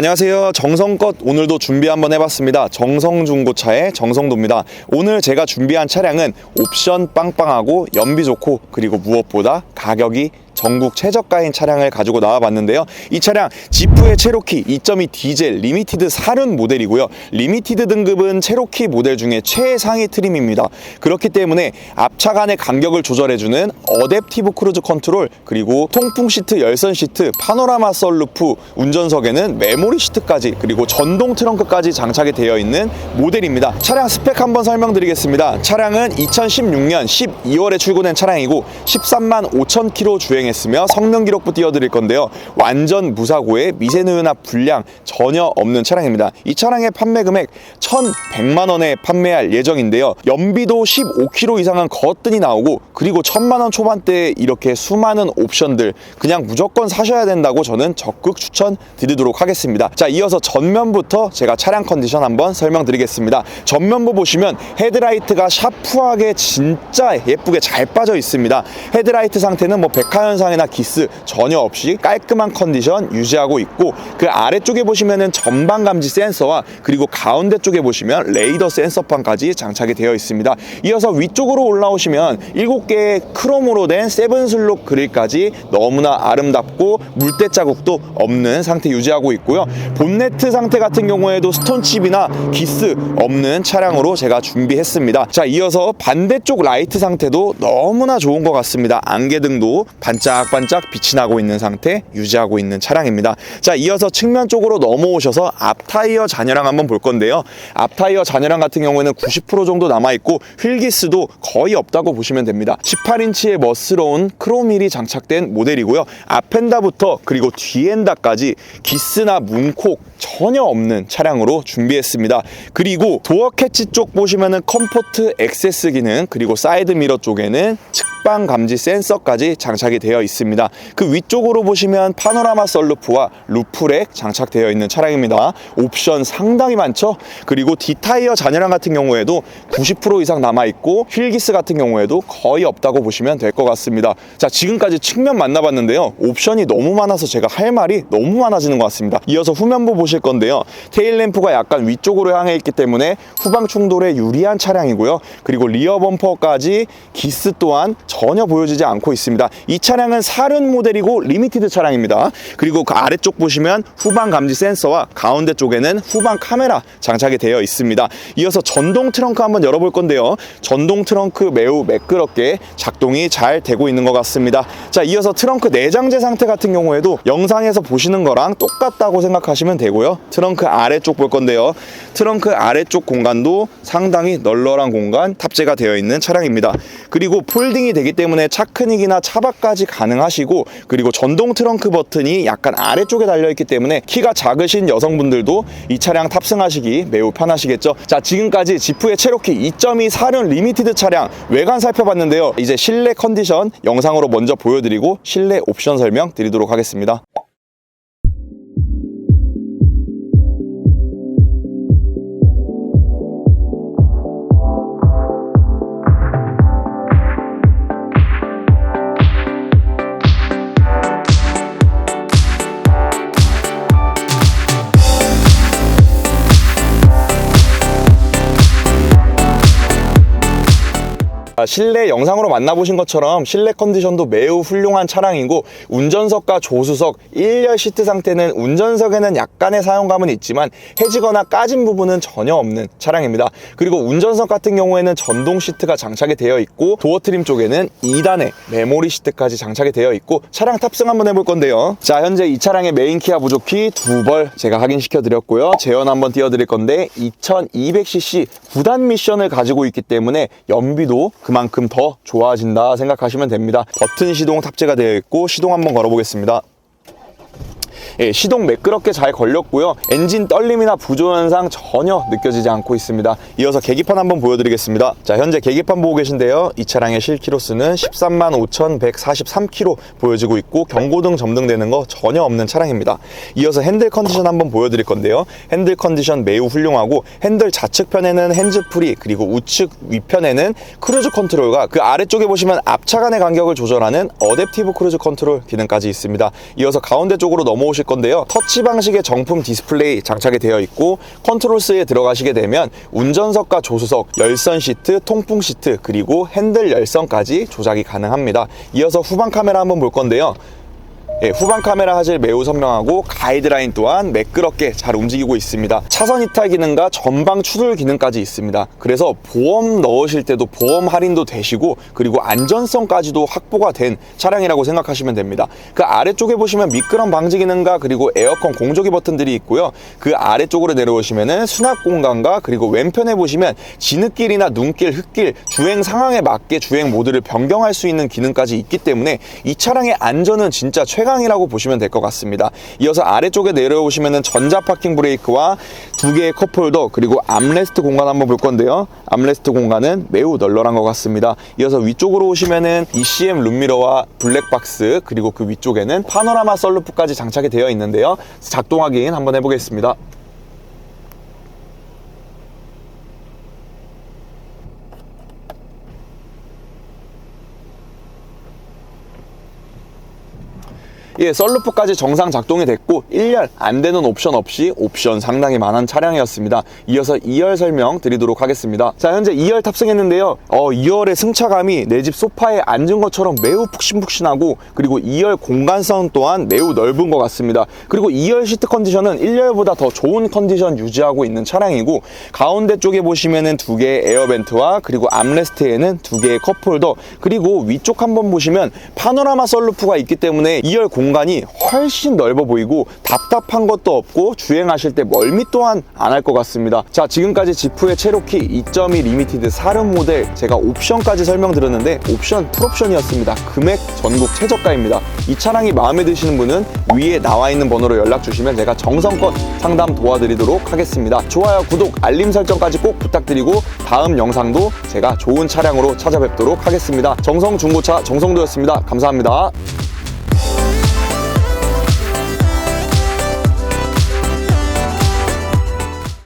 안녕하세요. 정성껏 오늘도 준비 한번 해봤습니다. 정성중고차의 정성도입니다. 오늘 제가 준비한 차량은 옵션 빵빵하고 연비 좋고 그리고 무엇보다 가격이 전국 최저가인 차량을 가지고 나와봤는데요. 이 차량 지프의 체로키 2.2 디젤 리미티드 사륜 모델이고요. 리미티드 등급은 체로키 모델 중에 최상위 트림입니다. 그렇기 때문에 앞차 간의 간격을 조절해주는 어댑티브 크루즈 컨트롤 그리고 통풍 시트, 열선 시트, 파노라마 썰루프, 운전석에는 메모리 시트까지 그리고 전동 트렁크까지 장착이 되어 있는 모델입니다. 차량 스펙 한번 설명드리겠습니다. 차량은 2016년 12월에 출고된 차량이고 13만 5천 킬로 주행 했으며 성능 기록부 띄워드릴 건데요. 완전 무사고에 미세누유나 불량 전혀 없는 차량입니다. 이 차량의 판매 금액 1,100만 원에 판매할 예정인데요. 연비도 15km 이상은 거뜬히 나오고 그리고 1,000만 원 초반대에 이렇게 수많은 옵션들 그냥 무조건 사셔야 된다고 저는 적극 추천드리도록 하겠습니다. 자, 이어서 전면부터 제가 차량 컨디션 한번 설명드리겠습니다. 전면부 보시면 헤드라이트가 샤프하게 진짜 예쁘게 잘 빠져 있습니다. 헤드라이트 상태는 뭐 백화 현 상이나 기스 전혀 없이 깔끔한 컨디션 유지하고 있고 그 아래쪽에 보시면은 전방 감지 센서와 그리고 가운데 쪽에 보시면 레이더 센서판까지 장착이 되어 있습니다. 이어서 위쪽으로 올라오시면 7개의 크롬으로 된 세븐 슬록 그릴까지 너무나 아름답고 물때 자국도 없는 상태 유지하고 있고요. 본네트 상태 같은 경우에도 스톤칩이나 기스 없는 차량으로 제가 준비했습니다. 자, 이어서 반대쪽 라이트 상태도 너무나 좋은 것 같습니다. 안개등도 반 짝반짝 빛이 나고 있는 상태 유지하고 있는 차량입니다. 자, 이어서 측면 쪽으로 넘어오셔서 앞 타이어 잔여량 한번 볼 건데요. 앞 타이어 잔여량 같은 경우에는 90% 정도 남아 있고 휠기스도 거의 없다고 보시면 됩니다. 18인치의 멋스러운 크롬휠이 장착된 모델이고요. 앞엔다부터 그리고 뒤엔다까지 기스나 문콕 전혀 없는 차량으로 준비했습니다. 그리고 도어 캐치 쪽 보시면은 컴포트 액세스 기능 그리고 사이드 미러 쪽에는 측 방 감지 센서까지 장착이 되어 있습니다. 그 위쪽으로 보시면 파노라마 썰루프와 루프렉 장착되어 있는 차량입니다. 옵션 상당히 많죠. 그리고 D타이어 잔여량 같은 경우에도 90% 이상 남아 있고 휠기스 같은 경우에도 거의 없다고 보시면 될 것 같습니다. 자, 지금까지 측면 만나봤는데요. 옵션이 너무 많아서 제가 할 말이 너무 많아지는 것 같습니다. 이어서 후면부 보실 건데요. 테일 램프가 약간 위쪽으로 향해 있기 때문에 후방 충돌에 유리한 차량이고요. 그리고 리어 범퍼까지 기스 또한 전혀 보여지지 않고 있습니다. 이 차량은 사륜 모델이고 리미티드 차량입니다. 그리고 그 아래쪽 보시면 후방 감지 센서와 가운데 쪽에는 후방 카메라 장착이 되어 있습니다. 이어서 전동 트렁크 한번 열어볼 건데요. 전동 트렁크 매우 매끄럽게 작동이 잘 되고 있는 것 같습니다. 자, 이어서 트렁크 내장재 상태 같은 경우에도 영상에서 보시는 거랑 똑같다고 생각하시면 되고요. 트렁크 아래쪽 볼 건데요. 트렁크 아래쪽 공간도 상당히 널널한 공간 탑재가 되어 있는 차량입니다. 그리고 폴딩이 되기 때문에 차크닉이나 차박까지 가능하시고 그리고 전동 트렁크 버튼이 약간 아래쪽에 달려있기 때문에 키가 작으신 여성분들도 이 차량 탑승하시기 매우 편하시겠죠. 자, 지금까지 지프의 체로키 2.2 사륜 리미티드 차량 외관 살펴봤는데요. 이제 실내 컨디션 영상으로 먼저 보여드리고 실내 옵션 설명 드리도록 하겠습니다. 실내 영상으로 만나보신 것처럼 실내 컨디션도 매우 훌륭한 차량이고 운전석과 조수석 1열 시트 상태는 운전석에는 약간의 사용감은 있지만 해지거나 까진 부분은 전혀 없는 차량입니다. 그리고 운전석 같은 경우에는 전동 시트가 장착이 되어 있고 도어 트림 쪽에는 2단의 메모리 시트까지 장착이 되어 있고 차량 탑승 한번 해볼 건데요. 자 현재 이 차량의 메인 키아 부조키 두 벌 제가 확인시켜 드렸고요. 제원 한번 띄워 드릴 건데 2200cc 9단 미션을 가지고 있기 때문에 연비도 그 만큼 더 좋아진다 생각하시면 됩니다. 버튼 시동 탑재가 되어 있고 시동 한번 걸어보겠습니다. 예, 시동 매끄럽게 잘 걸렸고요. 엔진 떨림이나 부조 현상 전혀 느껴지지 않고 있습니다. 이어서 계기판 한번 보여드리겠습니다. 자, 현재 계기판 보고 계신데요. 이 차량의 실키로수는 13만 5,143km 보여지고 있고 경고등 점등되는 거 전혀 없는 차량입니다. 이어서 핸들 컨디션 한번 보여드릴 건데요. 핸들 컨디션 매우 훌륭하고 핸들 좌측편에는 핸즈프리 그리고 우측 위편에는 크루즈 컨트롤과 그 아래쪽에 보시면 앞차 간의 간격을 조절하는 어댑티브 크루즈 컨트롤 기능까지 있습니다. 이어서 가운데 쪽으로 넘어 넣어오실 건데요. 터치 방식의 정품 디스플레이 장착이 되어 있고 컨트롤스에 들어가시게 되면 운전석과 조수석, 열선 시트, 통풍 시트 그리고 핸들 열선까지 조작이 가능합니다. 이어서 후방 카메라 한번 볼 건데요. 예, 후방 카메라 화질 매우 선명하고 가이드라인 또한 매끄럽게 잘 움직이고 있습니다. 차선 이탈 기능과 전방 추돌 기능까지 있습니다. 그래서 보험 넣으실 때도 보험 할인도 되시고 그리고 안전성까지도 확보가 된 차량이라고 생각하시면 됩니다. 그 아래쪽에 보시면 미끄럼 방지 기능과 그리고 에어컨 공조기 버튼들이 있고요. 그 아래쪽으로 내려오시면은 수납 공간과 그리고 왼편에 보시면 진흙길이나 눈길, 흙길, 주행 상황에 맞게 주행 모드를 변경할 수 있는 기능까지 있기 때문에 이 차량의 안전은 진짜 최강 이라고 보시면 될 것 같습니다. 이어서 아래쪽에 내려오시면은 전자 파킹 브레이크와 두 개의 컵홀더 그리고 암레스트 공간 한번 볼 건데요. 암레스트 공간은 매우 널널한 것 같습니다. 이어서 위쪽으로 오시면은 ECM 룸미러와 블랙박스 그리고 그 위쪽에는 파노라마 썰루프까지 장착이 되어 있는데요. 작동 확인 한번 해보겠습니다. 예, 썰루프까지 정상 작동이 됐고 1열 안 되는 옵션 없이 옵션 상당히 많은 차량이었습니다. 이어서 2열 설명 드리도록 하겠습니다. 자, 현재 2열 탑승했는데요. 어, 2열의 승차감이 내 집 소파에 앉은 것처럼 매우 푹신푹신하고 그리고 2열 공간성 또한 매우 넓은 것 같습니다. 그리고 2열 시트 컨디션은 1열보다 더 좋은 컨디션 유지하고 있는 차량이고 가운데 쪽에 보시면은 두 개의 에어벤트와 그리고 암레스트에는 두 개의 컵홀더 그리고 위쪽 한번 보시면 파노라마 썰루프가 있기 때문에 2열 공간이 훨씬 넓어 보이고 답답한 것도 없고 주행하실 때 멀미 또한 안 할 것 같습니다. 자, 지금까지 지프의 체로키 2.2 리미티드 사륜 모델 제가 옵션까지 설명드렸는데 옵션 풀옵션이었습니다. 금액 전국 최저가입니다. 이 차량이 마음에 드시는 분은 위에 나와 있는 번호로 연락 주시면 제가 정성껏 상담 도와드리도록 하겠습니다. 좋아요, 구독, 알림 설정까지 꼭 부탁드리고 다음 영상도 제가 좋은 차량으로 찾아뵙도록 하겠습니다. 정성 중고차 정성도였습니다. 감사합니다.